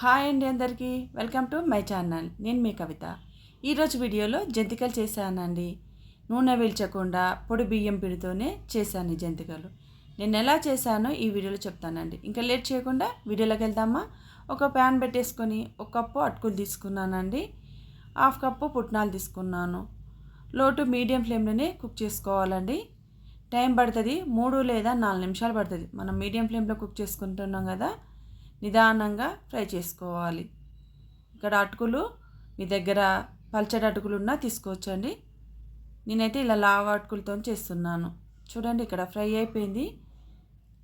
Hi అండి అందరికీ. Welcome to my channel. నేను మీ కవిత. ఈరోజు వీడియోలో జంతికలు చేశానండి. నూనె వీల్చకుండా పొడి బియ్యం పిండితోనే చేశాను ఈ జంతికలు. నేను ఎలా చేశానో ఈ వీడియోలో చెప్తానండి. ఇంకా లేట్ చేయకుండా వీడియోలోకి వెళ్దామా? ఒక ప్యాన్ పెట్టేసుకొని ఒక కప్పు అటుకులు తీసుకున్నానండి. హాఫ్ కప్పు పుట్నాలు తీసుకున్నాను. లో టు మీడియం ఫ్లేమ్లోనే కుక్ చేసుకోవాలండి. టైం పడుతుంది మూడు లేదా నాలుగు నిమిషాలు పడుతుంది. మనం మీడియం ఫ్లేమ్లో కుక్ చేసుకుంటున్నాం కదా నిదానంగా ఫ్రై చేసుకోవాలి. ఇక్కడ అటుకులు మీ దగ్గర పల్చడి అటుకులు ఉన్నా తీసుకోవచ్చండి. నేనైతే ఇలా లావ అటుకులతో చేస్తున్నాను. చూడండి ఇక్కడ ఫ్రై అయిపోయింది.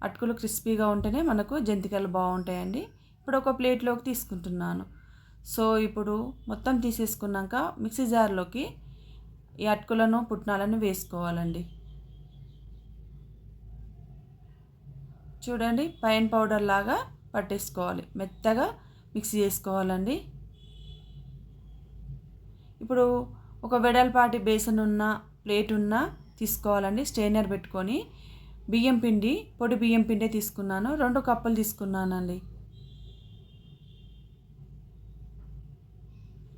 అటుకులు క్రిస్పీగా ఉంటేనే మనకు జంతికలు బాగుంటాయండి. ఇప్పుడు ఒక ప్లేట్లోకి తీసుకుంటున్నాను. సో ఇప్పుడు మొత్తం తీసేసుకున్నాక మిక్సీ జార్లోకి ఈ అటుకులను పుట్నాలను వేసుకోవాలండి. చూడండి పైన్ పౌడర్ లాగా పట్టేసుకోవాలి. మెత్తగా మిక్సీ చేసుకోవాలండి. ఇప్పుడు ఒక వెడల్పాటి బేసన్ ఉన్న ప్లేట్ ఉన్న తీసుకోవాలండి. స్టెయినర్ పెట్టుకొని బియ్యం పిండి పొడి బియ్యం పిండి తీసుకున్నాను. రెండు కప్పులు తీసుకున్నానండి.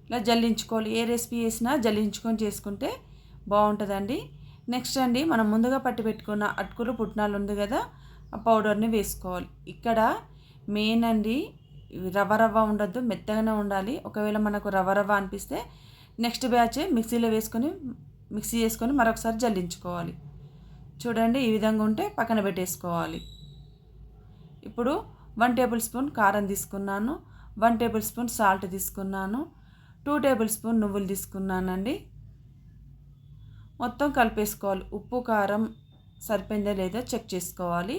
ఇలా జల్లించుకోవాలి. ఏ రెసిపీ వేసినా జల్లించుకొని చేసుకుంటే బాగుంటుందండి. నెక్స్ట్ అండి మనం ముందుగా పట్టి పెట్టుకున్న అటుకులు పుట్నాలు ఉంది కదా ఆ పౌడర్ని వేసుకోవాలి. ఇక్కడ మెయిన్ అండి రవ్వ రవ్వ ఉండద్దు మెత్తగానే ఉండాలి. ఒకవేళ మనకు రవ రవ్వ అనిపిస్తే నెక్స్ట్ బ్యాచ్ మిక్సీలో వేసుకొని మిక్సీ చేసుకొని మరొకసారి జల్లించుకోవాలి. చూడండి ఈ విధంగా ఉంటే పక్కన పెట్టేసుకోవాలి. ఇప్పుడు వన్ టేబుల్ స్పూన్ కారం తీసుకున్నాను వన్ టేబుల్ స్పూన్ సాల్ట్ తీసుకున్నాను టూ టేబుల్ స్పూన్ నువ్వులు తీసుకున్నానండి. మొత్తం కలిపేసుకోవాలి. ఉప్పు కారం సరిపోయిందో లేదో చెక్ చేసుకోవాలి.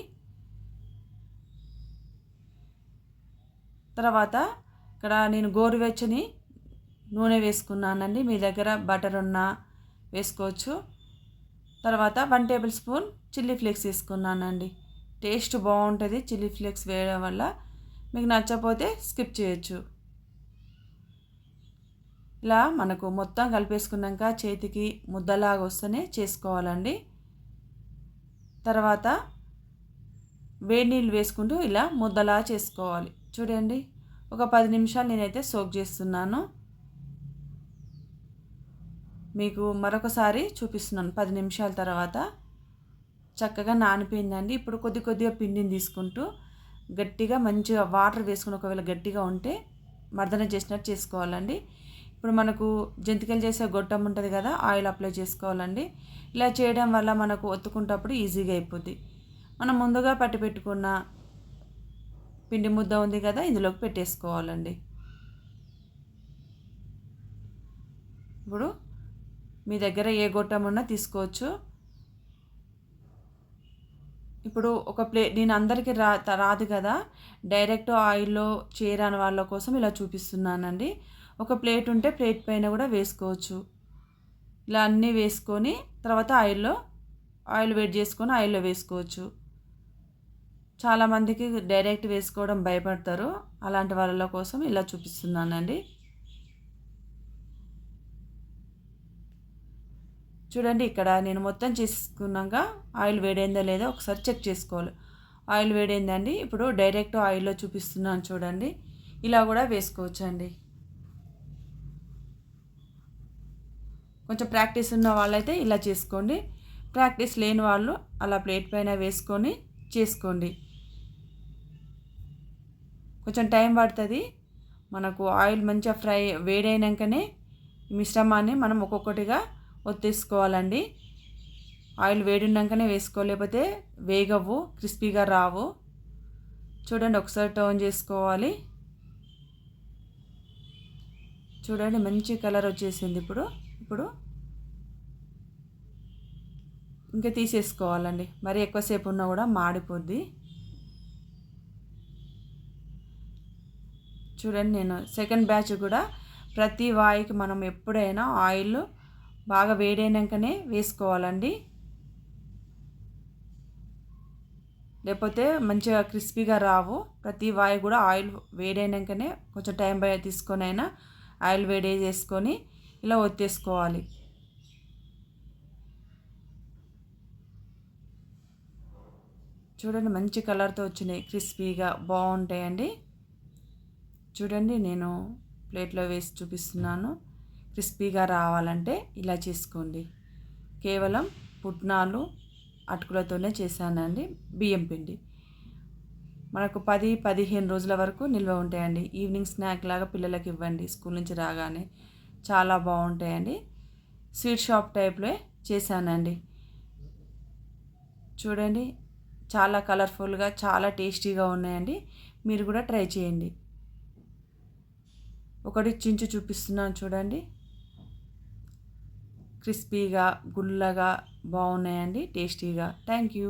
తర్వాత ఇక్కడ నేను గోరువెచ్చని నూనె వేసుకున్నానండి. మీ దగ్గర బటర్ ఉన్నా వేసుకోవచ్చు. తర్వాత one tablespoon chilli flakes వేసుకున్నానండి. టేస్ట్ బాగుంటుంది చిల్లీ ఫ్లేక్స్ వేయడం వల్ల. మీకు నచ్చకపోతే స్కిప్ చేయొచ్చు. ఇలా మనకు మొత్తం కలిపేసుకున్నాక చేతికి ముద్దలాగా వస్తేనే చేసుకోవాలండి. తర్వాత వేడి నీళ్ళు వేసుకుంటూ ఇలా ముద్దలా చేసుకోవాలి. చూడండి. ఒక పది నిమిషాలు నేనైతే సోక్ చేస్తున్నాను. మీకు మరొకసారి చూపిస్తున్నాను పది నిమిషాల తర్వాత. చక్కగా నానిపోయిందండి. ఇప్పుడు కొద్ది కొద్దిగా పిండిని తీసుకుంటూ గట్టిగా మంచిగా వాటర్ వేసుకుని ఒకవేళ గట్టిగా ఉంటే మర్దన చేసినట్టు చేసుకోవాలండి. ఇప్పుడు మనకు జంతికలు చేసే గొట్టం ఉంటుంది కదా ఆయిల్ అప్లై చేసుకోవాలండి. ఇలా చేయడం వల్ల మనకు ఒత్తుకుంటప్పుడు ఈజీగా అయిపోద్ది. మనం ముందుగా పట్టి పెట్టుకున్న పిండి ముద్ద ఉంది కదా ఇందులోకి పెట్టేసుకోవాలండి. ఇప్పుడు మీ దగ్గర ఏ గొట్టం ఉన్నా తీసుకోవచ్చు. ఇప్పుడు ఒక ప్లే నేను అందరికీ రా రాదు కదా డైరెక్ట్ ఆయిల్లో చేయరాని వాళ్ళ కోసం ఇలా చూపిస్తున్నానండి. ఒక ప్లేట్ ఉంటే ప్లేట్ పైన కూడా వేసుకోవచ్చు. ఇలా అన్నీ వేసుకొని తర్వాత ఆయిల్లో ఆయిల్ వేడి చేసుకొని ఆయిల్లో వేసుకోవచ్చు. చాలామందికి డైరెక్ట్ వేసుకోవడం భయపడతారు. అలాంటి వాళ్ళ కోసం ఇలా చూపిస్తున్నానండి. చూడండి ఇక్కడ నేను మొత్తం చేసుకున్నాక ఆయిల్ వేడైందో లేదో ఒకసారి చెక్ చేసుకోవాలి. ఆయిల్ వేడైందండి. ఇప్పుడు డైరెక్ట్ ఆయిల్లో చూపిస్తున్నాను చూడండి. ఇలా కూడా వేసుకోవచ్చండి. కొంచెం ప్రాక్టీస్ ఉన్న వాళ్ళైతే ఇలా చేసుకోండి. ప్రాక్టీస్ లేని వాళ్ళు అలా ప్లేట్ పైన వేసుకొని చేసుకోండి. కొంచెం టైం పడుతుంది. మనకు ఆయిల్ మంచిగా ఫ్రై వేడైనాకనే మిశ్రమాన్ని మనం ఒక్కొక్కటిగా ఒత్తేసుకోవాలండి. ఆయిల్ వేడినాకనే వేసుకోలేకపోతే వేగవు క్రిస్పీగా రావు. చూడండి ఒకసారి టర్న్ చేసుకోవాలి. చూడండి మంచి కలర్ వచ్చేసింది ఇప్పుడు. ఇప్పుడు ఇంకా తీసేసుకోవాలండి. మరి ఎక్కువసేపు ఉన్నా కూడా మాడిపోద్ది. చూడండి నేను సెకండ్ బ్యాచ్ కూడా ప్రతి వాయికి మనం ఎప్పుడైనా ఆయిల్ బాగా వేడైనాకనే వేసుకోవాలండి. లేకపోతే మంచిగా క్రిస్పీగా రావు. ప్రతి వాయి కూడా ఆయిల్ వేడైనాకనే కొంచెం టైం తీసుకొని అయినా ఆయిల్ వేడి చేసుకొని ఇలా ఒత్తేసుకోవాలి. చూడండి మంచి కలర్తో వచ్చినాయి క్రిస్పీగా బాగుంటాయండి. చూడండి నేను ప్లేట్లో వేసి చూపిస్తున్నాను. క్రిస్పీగా రావాలంటే ఇలా చేసుకోండి. కేవలం పుట్నాలు అటుకులతోనే చేశానండి బియ్యం పిండి. మనకు పది పదిహేను రోజుల వరకు నిల్వ ఉంటాయండి. ఈవినింగ్ స్నాక్ లాగా పిల్లలకి ఇవ్వండి స్కూల్ నుంచి రాగానే. చాలా బాగుంటాయండి. స్వీట్ షాప్ టైప్లో చేశానండి. చూడండి చాలా కలర్ఫుల్గా చాలా టేస్టీగా ఉన్నాయండి. మీరు కూడా ట్రై చేయండి. ఒకటి చించు చూపిస్తున్నాను చూడండి. క్రిస్పీగా గుల్లగా బాగున్నాయండి టేస్టీగా. Thank you.